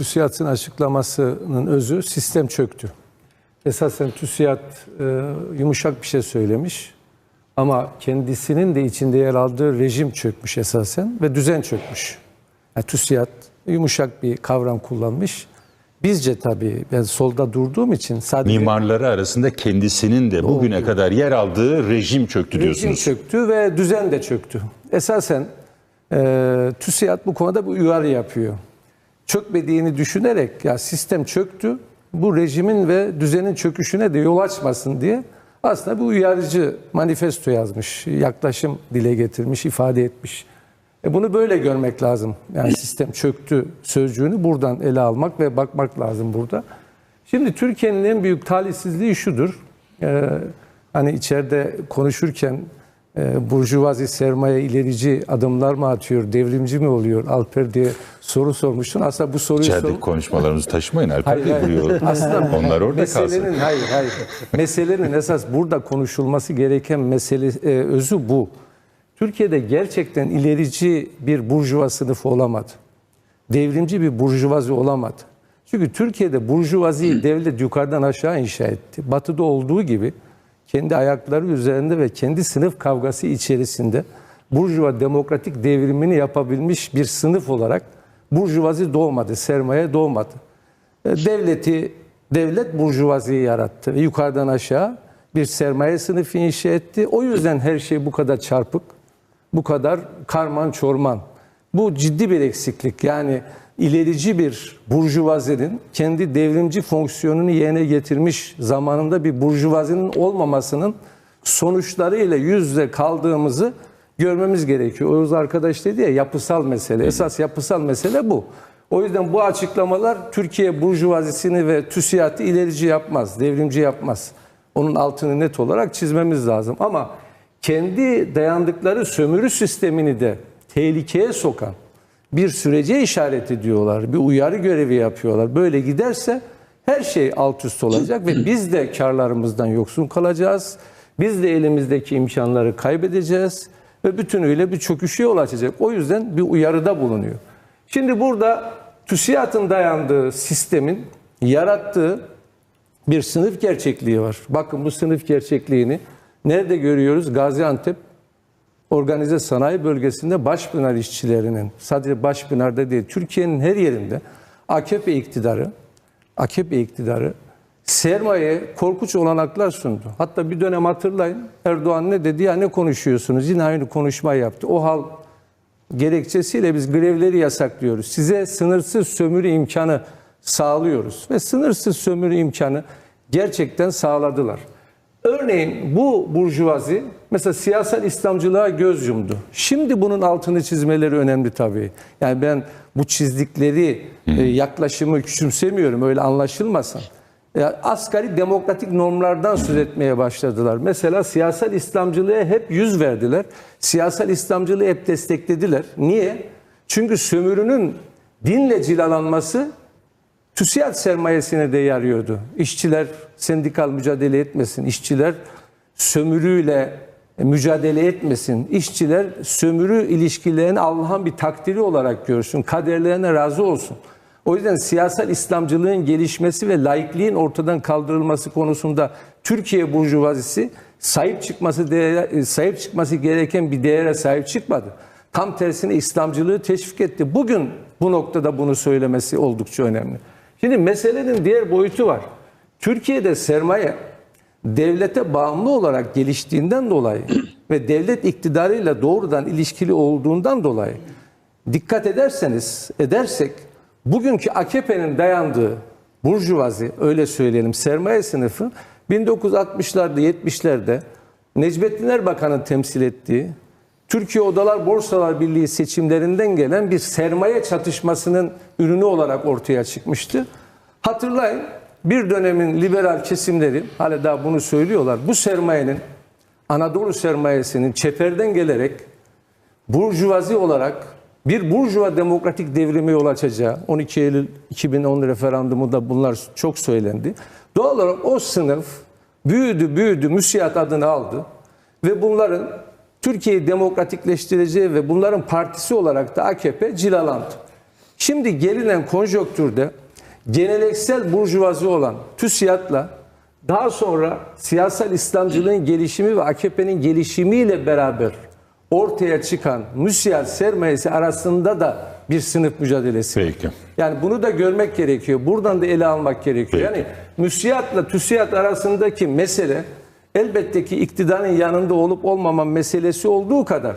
TÜSİAD'ın açıklamasının özü sistem çöktü. Esasen TÜSİAD e, yumuşak bir şey söylemiş ama kendisinin de içinde yer aldığı rejim çökmüş esasen ve düzen çökmüş. Yani TÜSİAD yumuşak bir kavram kullanmış. Bizce tabii ben solda durduğum için sadece Mimarları arasında kendisinin de bugüne kadar yer aldığı rejim çöktü rejim diyorsunuz. çöktü ve düzen de çöktü. Esasen e, TÜSİAD bu konuda bir uyarı yapıyor. Çökmediğini düşünerek ya sistem çöktü, bu rejimin ve düzenin çöküşüne de yol açmasın diye aslında bir uyarıcı manifesto yazmış, yaklaşım dile getirmiş, ifade etmiş. E bunu böyle görmek lazım. Yani sistem çöktü sözcüğünü buradan ele almak ve bakmak lazım burada. Şimdi Türkiye'nin en büyük talihsizliği şudur. Ee, hani içeride konuşurken burjuvazi sermaye ilerici adımlar mı atıyor, devrimci mi oluyor Alper diye soru sormuştun. Aslında bu soruyu sor- İçerideki konuşmalarımızı taşımayın Alper Hayır, Bey hayır. buyuyor. Aslında Onlar orada meselenin, kalsın. Hayır, hayır. Meselenin esas burada konuşulması gereken mesele e, özü bu. Türkiye'de gerçekten ilerici bir burjuva sınıfı olamadı. Devrimci bir burjuvazi olamadı. Çünkü Türkiye'de burjuvaziyi devlet yukarıdan aşağı inşa etti. Batı'da olduğu gibi kendi ayakları üzerinde ve kendi sınıf kavgası içerisinde burjuva demokratik devrimini yapabilmiş bir sınıf olarak burjuvazi doğmadı, sermaye doğmadı. E, Devleti, devlet burjuvaziyi yarattı yukarıdan aşağı bir sermaye sınıfı inşa etti. O yüzden her şey bu kadar çarpık, bu kadar karman çorman. Bu ciddi bir eksiklik. Yani ilerici bir burjuvazinin kendi devrimci fonksiyonunu yerine getirmiş zamanında bir burjuvazinin olmamasının sonuçlarıyla yüz yüze kaldığımızı görmemiz gerekiyor. Oğuz arkadaş dedi ya yapısal mesele. Esas yapısal mesele bu. O yüzden bu açıklamalar Türkiye burjuvazisini ve TÜSİAD'ı ilerici yapmaz, devrimci yapmaz. Onun altını net olarak çizmemiz lazım. Ama kendi dayandıkları sömürü sistemini de tehlikeye sokan bir sürece işaret ediyorlar. Bir uyarı görevi yapıyorlar. Böyle giderse her şey alt üst olacak ve biz de karlarımızdan yoksun kalacağız. Biz de elimizdeki imkanları kaybedeceğiz ve bütünüyle bir çöküşe yol açacak. O yüzden bir uyarıda bulunuyor. Şimdi burada TÜSİAD'ın dayandığı sistemin yarattığı bir sınıf gerçekliği var. Bakın bu sınıf gerçekliğini nerede görüyoruz? Gaziantep organize sanayi bölgesinde Başpınar işçilerinin sadece Başpınar'da değil Türkiye'nin her yerinde AKP iktidarı AKP iktidarı sermayeye korkunç olanaklar sundu. Hatta bir dönem hatırlayın Erdoğan ne dedi ya ne konuşuyorsunuz yine aynı konuşmayı yaptı. O hal gerekçesiyle biz grevleri yasaklıyoruz. Size sınırsız sömürü imkanı sağlıyoruz ve sınırsız sömürü imkanı gerçekten sağladılar. Örneğin bu burjuvazi mesela siyasal İslamcılığa göz yumdu. Şimdi bunun altını çizmeleri önemli tabii. Yani ben bu çizdikleri e, yaklaşımı küçümsemiyorum öyle anlaşılmasın. Ya asgari demokratik normlardan söz etmeye başladılar. Mesela siyasal İslamcılığa hep yüz verdiler. Siyasal İslamcılığı hep desteklediler. Niye? Çünkü sömürünün dinle cilalanması TÜSİAD sermayesine de yarıyordu. İşçiler sendikal mücadele etmesin, işçiler sömürüyle mücadele etmesin, işçiler sömürü ilişkilerini Allah'ın bir takdiri olarak görsün, kaderlerine razı olsun. O yüzden siyasal İslamcılığın gelişmesi ve laikliğin ortadan kaldırılması konusunda Türkiye burjuvazisi sahip çıkması değere, sahip çıkması gereken bir değere sahip çıkmadı. Tam tersine İslamcılığı teşvik etti. Bugün bu noktada bunu söylemesi oldukça önemli. Şimdi meselenin diğer boyutu var. Türkiye'de sermaye devlete bağımlı olarak geliştiğinden dolayı ve devlet iktidarıyla doğrudan ilişkili olduğundan dolayı dikkat ederseniz edersek bugünkü AKP'nin dayandığı burjuvazi öyle söyleyelim sermaye sınıfı 1960'larda 70'lerde Necmettin Erbakan'ın temsil ettiği Türkiye Odalar Borsalar Birliği seçimlerinden gelen bir sermaye çatışmasının ürünü olarak ortaya çıkmıştı. Hatırlayın bir dönemin liberal kesimleri hala daha bunu söylüyorlar. Bu sermayenin Anadolu sermayesinin çeperden gelerek burjuvazi olarak bir burjuva demokratik devrime yol açacağı 12 Eylül 2010 referandumunda bunlar çok söylendi. Doğal olarak o sınıf büyüdü büyüdü müsiyat adını aldı ve bunların Türkiye'yi demokratikleştireceği ve bunların partisi olarak da AKP cilalandı. Şimdi gelinen konjonktürde geleneksel burjuvazi olan TÜSİAD'la daha sonra siyasal İslamcılığın gelişimi ve AKP'nin gelişimiyle beraber ortaya çıkan müsiyal sermayesi arasında da bir sınıf mücadelesi. Peki. Yani bunu da görmek gerekiyor. Buradan da ele almak gerekiyor. Peki. Yani müsiyatla TÜSİAD arasındaki mesele elbette ki iktidarın yanında olup olmama meselesi olduğu kadar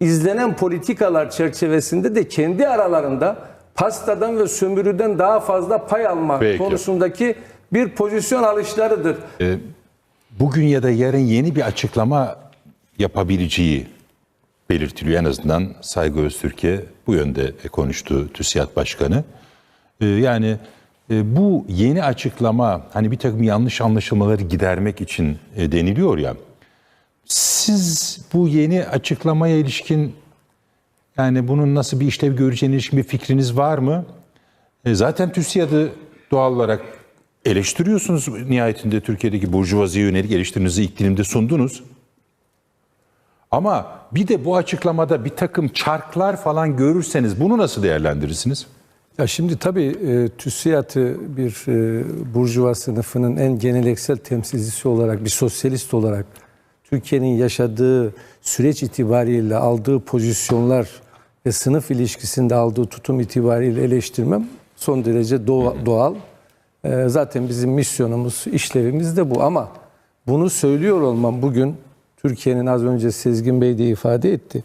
izlenen politikalar çerçevesinde de kendi aralarında pastadan ve sömürüden daha fazla pay alma Peki. konusundaki bir pozisyon alışlarıdır. bugün ya da yarın yeni bir açıklama yapabileceği belirtiliyor. En azından Saygı Öztürk'e bu yönde konuştu TÜSİAD Başkanı. Ee, Yani e, bu yeni açıklama hani bir takım yanlış anlaşılmaları gidermek için e, deniliyor ya. Siz bu yeni açıklamaya ilişkin yani bunun nasıl bir işlev göreceğine ilişkin bir fikriniz var mı? E, Zaten TÜSİAD'ı doğal olarak eleştiriyorsunuz nihayetinde Türkiye'deki burjuvaziye yönelik eleştirinizi ilk dilimde sundunuz. Ama bir de bu açıklamada bir takım çarklar falan görürseniz bunu nasıl değerlendirirsiniz? Ya şimdi tabii e, TÜSİAD'ı bir e, burjuva sınıfının en geleneksel temsilcisi olarak, bir sosyalist olarak Türkiye'nin yaşadığı süreç itibariyle aldığı pozisyonlar ve sınıf ilişkisinde aldığı tutum itibariyle eleştirmem son derece doğa- doğal. E, zaten bizim misyonumuz, işlevimiz de bu ama bunu söylüyor olmam bugün Türkiye'nin az önce Sezgin Bey de ifade etti.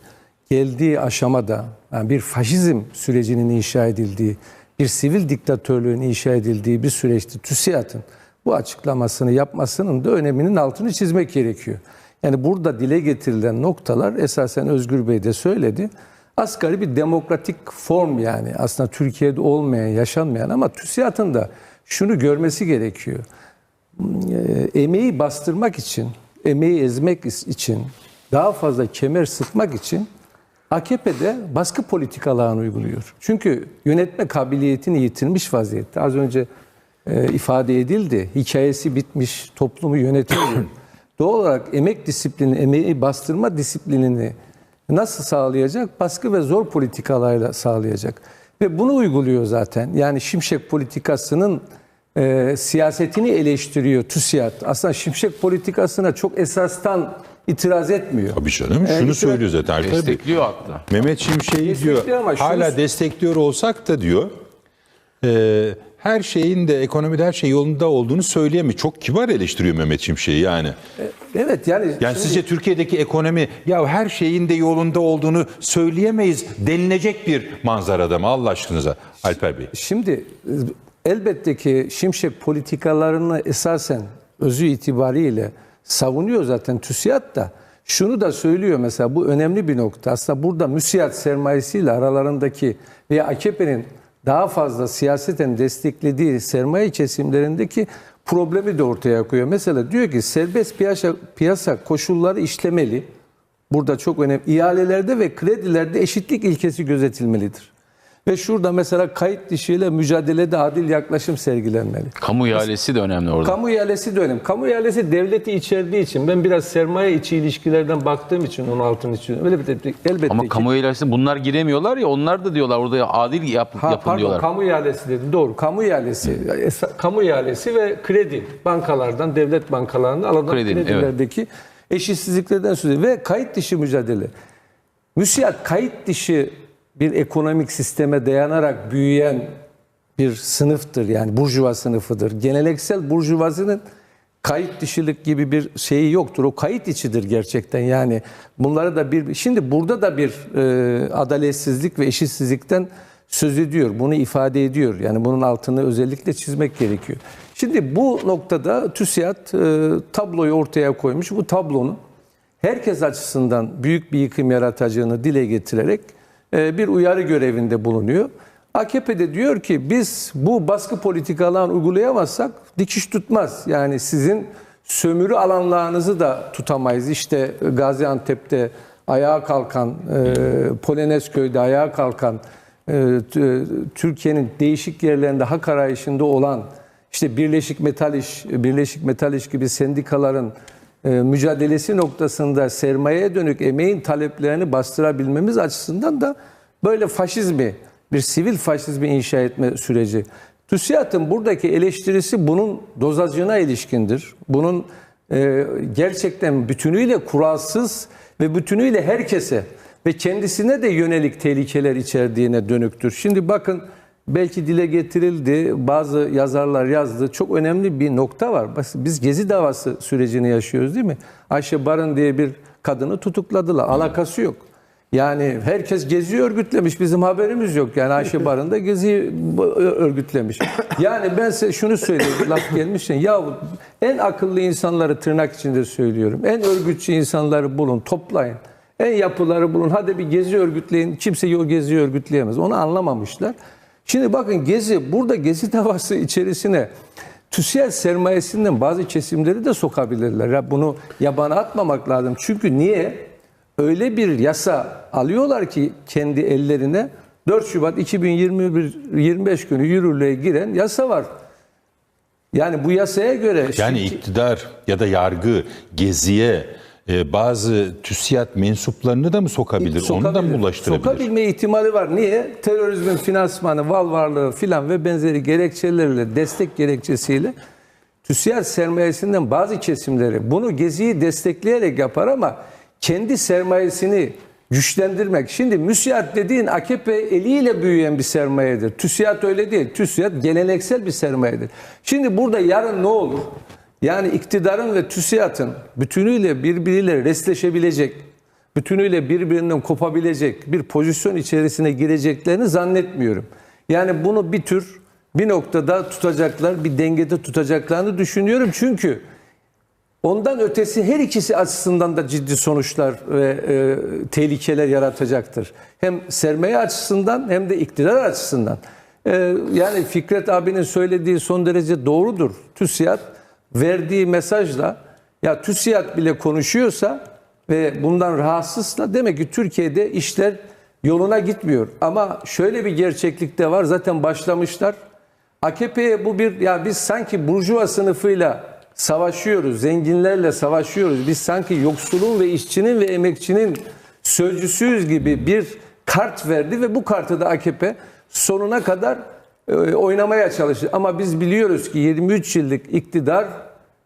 Geldiği aşamada yani bir faşizm sürecinin inşa edildiği, bir sivil diktatörlüğün inşa edildiği bir süreçte TÜSİAD'ın bu açıklamasını yapmasının da öneminin altını çizmek gerekiyor. Yani burada dile getirilen noktalar esasen Özgür Bey de söyledi. Asgari bir demokratik form yani aslında Türkiye'de olmayan, yaşanmayan ama TÜSİAD'ın da şunu görmesi gerekiyor e, emeği bastırmak için, emeği ezmek için, daha fazla kemer sıkmak için AKP'de baskı politikalarını uyguluyor. Çünkü yönetme kabiliyetini yitirmiş vaziyette. Az önce e, ifade edildi. Hikayesi bitmiş, toplumu yönetemiyor. Doğal olarak emek disiplini, emeği bastırma disiplinini nasıl sağlayacak? Baskı ve zor politikalarla sağlayacak. Ve bunu uyguluyor zaten. Yani Şimşek politikasının e, siyasetini eleştiriyor TÜSİAD. Aslında Şimşek politikasına çok esastan itiraz etmiyor. Tabii canım E, şunu itiraz- söylüyor zaten. Alper Bey. Destekliyor hatta. Mehmet Şimşek'i diyor ama şunu- hala destekliyor olsak da diyor e, her şeyin de ekonomide her şey yolunda olduğunu söyleyemiyor. Çok kibar eleştiriyor Mehmet Şimşek'i yani. Evet yani, Yani şimdi- sizce Türkiye'deki ekonomi ya her şeyin de yolunda olduğunu söyleyemeyiz denilecek bir manzarada mı Allah aşkınıza Alper Bey? Şimdi e, elbette ki Şimşek politikalarını esasen özü itibariyle savunuyor zaten TÜSİAD da. Şunu da söylüyor mesela bu önemli bir nokta. Aslında burada müsiyat sermayesiyle aralarındaki veya AKP'nin daha fazla siyaseten desteklediği sermaye kesimlerindeki problemi de ortaya koyuyor. Mesela diyor ki serbest piyasa, piyasa koşulları işlemeli. Burada çok önemli. İhalelerde ve kredilerde eşitlik ilkesi gözetilmelidir. Ve şurada mesela kayıt dışıyla mücadelede adil yaklaşım sergilenmeli. Kamu ihalesi de önemli orada. Kamu ihalesi de önemli. Kamu ihalesi devleti içerdiği için ben biraz sermaye içi ilişkilerden baktığım için onun altını çiziyorum. Elbette, elbette Ama ki. kamu ihalesi bunlar giremiyorlar ya onlar da diyorlar orada adil yap, Ha, yapın pardon, diyorlar. kamu ihalesi dedim. Doğru. Kamu ihalesi. Esa- kamu ihalesi ve kredi. Bankalardan, devlet bankalarından alınan Kredi, evet. kredilerdeki eşitsizliklerden söz ediyor. Ve kayıt dışı mücadele. Müsiyat kayıt dışı bir ekonomik sisteme dayanarak büyüyen bir sınıftır. Yani burjuva sınıfıdır. Geleneksel burjuvazinin kayıt dışılık gibi bir şeyi yoktur. O kayıt içidir gerçekten. Yani bunları da bir şimdi burada da bir e, adaletsizlik ve eşitsizlikten söz ediyor. Bunu ifade ediyor. Yani bunun altını özellikle çizmek gerekiyor. Şimdi bu noktada TÜSİAD e, tabloyu ortaya koymuş. Bu tablonun herkes açısından büyük bir yıkım yaratacağını dile getirerek bir uyarı görevinde bulunuyor. AKP de diyor ki biz bu baskı politikalarını uygulayamazsak dikiş tutmaz. Yani sizin sömürü alanlarınızı da tutamayız. İşte Gaziantep'te ayağa kalkan, e, Polonezköy'de ayağa kalkan, e, t- Türkiye'nin değişik yerlerinde hak arayışında olan işte Birleşik Metal İş, Birleşik Metal İş gibi sendikaların e, mücadelesi noktasında sermayeye dönük emeğin taleplerini bastırabilmemiz açısından da böyle faşizmi bir sivil faşizmi inşa etme süreci. TÜSİAD'ın buradaki eleştirisi bunun dozajına ilişkindir. Bunun e, gerçekten bütünüyle kuralsız ve bütünüyle herkese ve kendisine de yönelik tehlikeler içerdiğine dönüktür. Şimdi bakın belki dile getirildi, bazı yazarlar yazdı. Çok önemli bir nokta var. Biz Gezi davası sürecini yaşıyoruz değil mi? Ayşe Barın diye bir kadını tutukladılar. Alakası yok. Yani herkes Gezi örgütlemiş. Bizim haberimiz yok. Yani Ayşe Barın da Gezi örgütlemiş. Yani ben size şunu söyleyeyim. Laf gelmişken. Ya en akıllı insanları tırnak içinde söylüyorum. En örgütçü insanları bulun, toplayın. En yapıları bulun. Hadi bir Gezi örgütleyin. Kimse o Gezi örgütleyemez. Onu anlamamışlar. Şimdi bakın Gezi, burada Gezi davası içerisine TÜSİAD sermayesinden bazı kesimleri de sokabilirler. Ya bunu yabana atmamak lazım. Çünkü niye? Öyle bir yasa alıyorlar ki kendi ellerine 4 Şubat 2021 25 günü yürürlüğe giren yasa var. Yani bu yasaya göre Yani şimdi- iktidar ya da yargı geziye e, bazı TÜSİAD mensuplarını da mı sokabilir? Onu da mı Sokabilir. ulaştırabilir? Sokabilme ihtimali var. Niye? Terörizmin finansmanı, val varlığı filan ve benzeri gerekçelerle, destek gerekçesiyle TÜSİAD sermayesinden bazı kesimleri bunu geziyi destekleyerek yapar ama kendi sermayesini güçlendirmek. Şimdi müsiat dediğin AKP eliyle büyüyen bir sermayedir. TÜSİAD öyle değil. TÜSİAD geleneksel bir sermayedir. Şimdi burada yarın ne olur? Yani iktidarın ve TÜSİAD'ın bütünüyle birbiriyle resleşebilecek, bütünüyle birbirinden kopabilecek bir pozisyon içerisine gireceklerini zannetmiyorum. Yani bunu bir tür bir noktada tutacaklar, bir dengede tutacaklarını düşünüyorum. Çünkü ondan ötesi her ikisi açısından da ciddi sonuçlar ve e, tehlikeler yaratacaktır. Hem sermaye açısından hem de iktidar açısından. E, yani Fikret abinin söylediği son derece doğrudur. TÜSİAD verdiği mesajla ya TÜSİAD bile konuşuyorsa ve bundan rahatsızsa demek ki Türkiye'de işler yoluna gitmiyor. Ama şöyle bir gerçeklik de var. Zaten başlamışlar. AKP'ye bu bir ya biz sanki burjuva sınıfıyla savaşıyoruz, zenginlerle savaşıyoruz. Biz sanki yoksulun ve işçinin ve emekçinin sözcüsüyüz gibi bir kart verdi ve bu kartı da AKP sonuna kadar oynamaya çalıştı. Ama biz biliyoruz ki 23 yıllık iktidar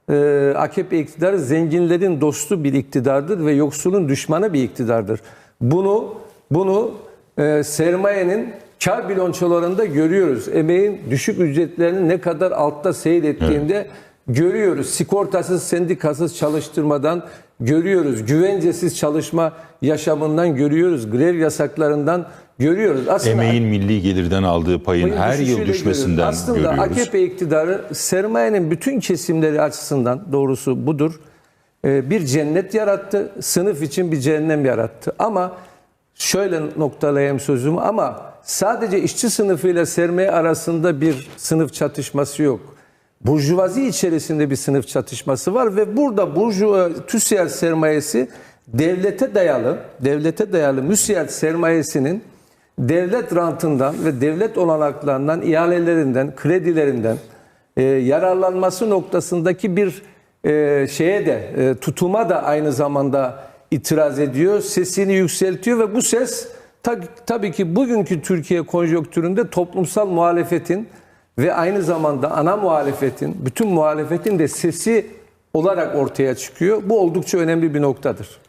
e, AKP iktidarı zenginlerin dostu bir iktidardır ve yoksulun düşmanı bir iktidardır. Bunu bunu e, sermayenin kar bilançolarında görüyoruz. Emeğin düşük ücretlerinin ne kadar altta seyrettiğinde görüyoruz. Sigortasız, sendikasız çalıştırmadan görüyoruz. Güvencesiz çalışma yaşamından görüyoruz. Grev yasaklarından görüyoruz. Aslında Emeğin milli gelirden aldığı payın her yıl düşmesinden görüyoruz. Aslında görüyoruz. AKP iktidarı sermayenin bütün kesimleri açısından doğrusu budur. Ee, Bir cennet yarattı. Sınıf için bir cehennem yarattı. Ama şöyle noktalayayım sözümü ama sadece işçi sınıfıyla sermaye arasında bir sınıf çatışması yok. Burjuvazi içerisinde bir sınıf çatışması var ve burada burjuva TÜSİAD sermayesi devlete dayalı, devlete dayalı müsiyat sermayesinin devlet rantından ve devlet olanaklarından, ihalelerinden, kredilerinden e, yararlanması noktasındaki bir e, şeye de e, tutuma da aynı zamanda itiraz ediyor, sesini yükseltiyor ve bu ses ta- tabii ki bugünkü Türkiye konjonktüründe toplumsal muhalefetin ve aynı zamanda ana muhalefetin, bütün muhalefetin de sesi olarak ortaya çıkıyor. Bu oldukça önemli bir noktadır.